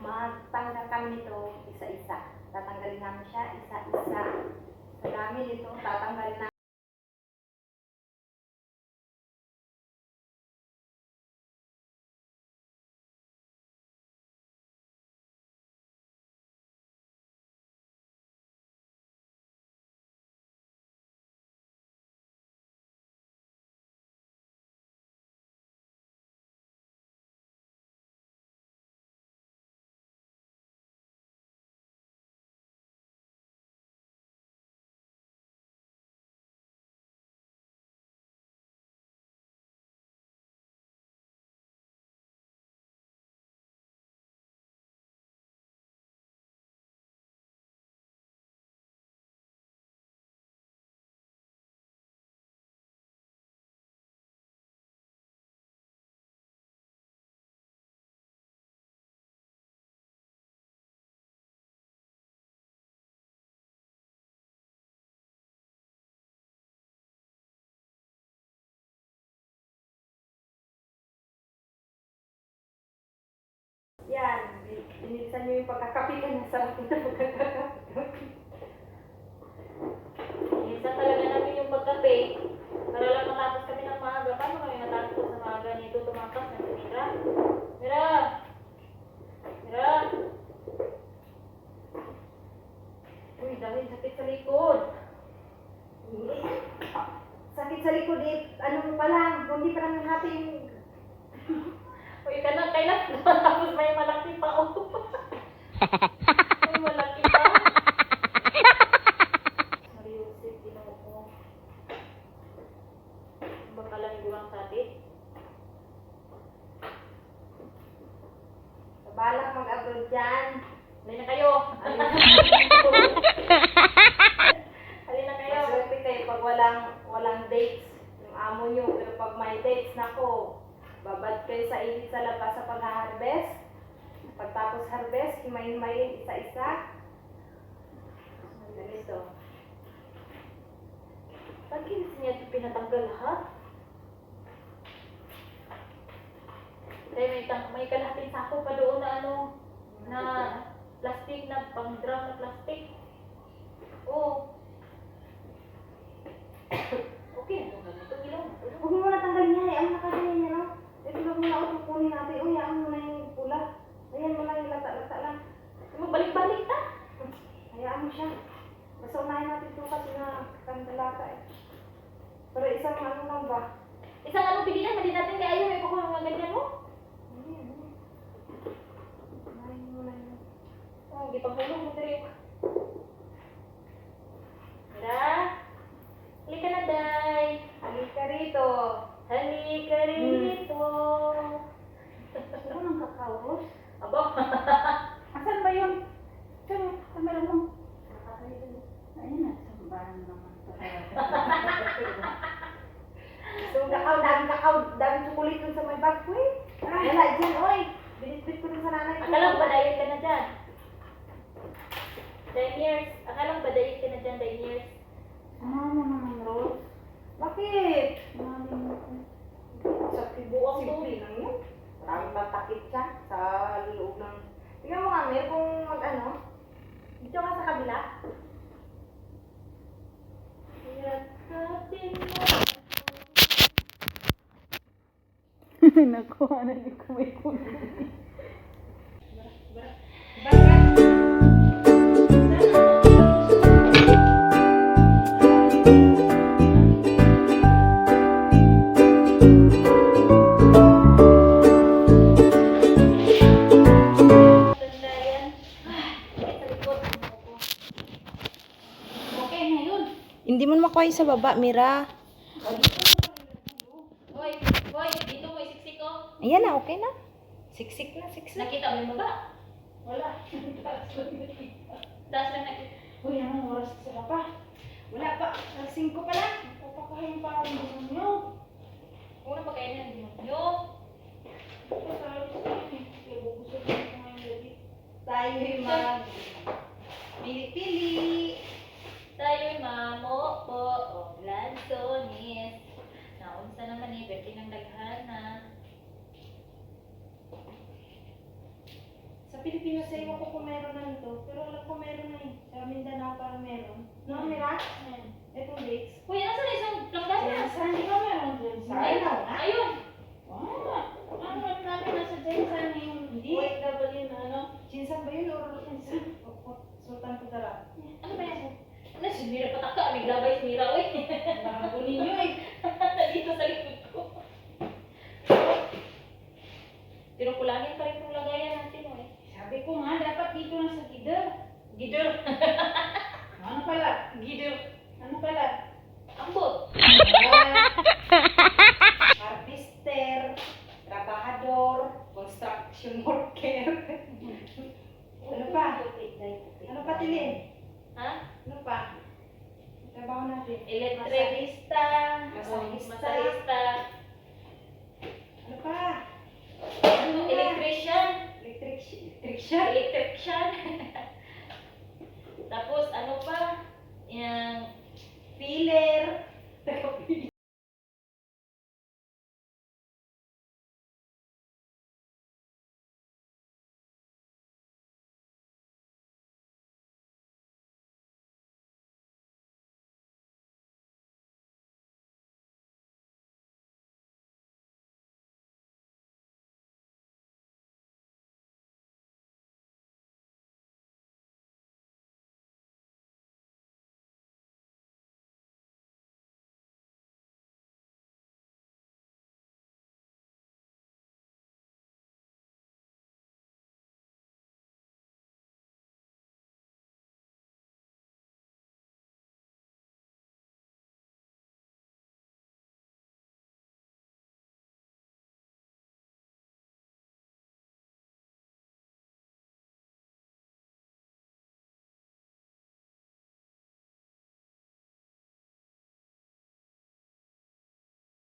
magtanggal kami nito isa-isa. Tatanggalin namin siya isa-isa. Sa dami nito, tatanggalin namin. Niyo yung pagkakapitan na sarap na pagkakapitan. Minsan talaga namin yung pagkape. Para lang matapos kami ng maaga. Paano kami matapos sa maaga nito tumakas na si Mira? Mira! Mira! Uy, dahil sakit sa likod. Sakit sa likod eh, ano mo pa lang, hindi pa lang hati yung Uy, ka na, kailan tapos may malaki pa. Oh. may malaki pa. Mariusip, ginoo ko. Baka lang gurang sakit. Balak mag-abroad dyan. Halina na kayo. Halina na kayo. Maswerte kayo pag walang, walang dates yung amo nyo. Pero pag may dates, nako, babad kayo sa init sa labas sa pag-harvest. Pagtapos harvest, himayin-himayin isa-isa. Ganito. Bakit niya ito pinatanggal lahat? Kaya may, may kalahating sako pa doon na ano, na plastic na pang drum na plastic. Oo. okay, ano ganito ilaw? Huwag mo muna tanggalin niya. Ayaw mo nakaganyan niya, no? Eh, huwag mo na ako kukunin natin. Uy, ayaw mo na yung pula. Ayan mo lang yung lata-lata lang. Magbalik-balik ta. Hayaan mo siya. Basta unahin natin ito kasi na kandalata eh. Pero isang ano lang ba? Isang ano pilihan, hindi natin kaya may kukuha mga ganyan mo. Hindi, hindi. Unahin mo na yun. Hindi pang hulong mo diri. Mira. Halika na, Day. Halika rito. Halika rito. Ano nang kakao? Abo. Asan ba yun? Saan? Kamera mo. Ayun na, sambahan naman. So, kakao, dami kakao, dami chocolate dun sa may bag ko eh. Wala dyan, oy. Binitbit ko dun sa nanay ko. Akala ko ba diet ka na dyan? Nine years. Akala ko ba diet ka na dyan, nine years? Ano naman, Rose? Bakit? Sa Buong Simple lang yun. Parang tatakit siya sa loob ng... Tingnan mo nga, Mer, kung mag ano. Dito ka sa kabila. Nakuha na ni Kumay Makuha sa baba, Mira. Hoy, hoy, dito mo isiksik ko. Ayan na, okay na. Siksik na, siksik. Nakita mo yung baba? Wala. Taas lang nakita. Uy, anong oras sila pa? Wala pa. Alas 5 pa lang. Papakain pa ako ng nyo. Una pa kayo na Pilipinas, sa iwan ko kung meron na nito. Pero alam ko meron na eh. Sa Mindanao parang meron. No, Mira? Ayan. Itong dates. Kuya, nasa na isang Gider. Ano pala? Ambot. Artister, trabahador, construction worker. Ano pa? Ano pa, Tilin? Ha? Ano pa? Trabaho natin. Elektrikista. Masahista. Ano pa? Ano? Electrician. Electric, electrician. Electrician.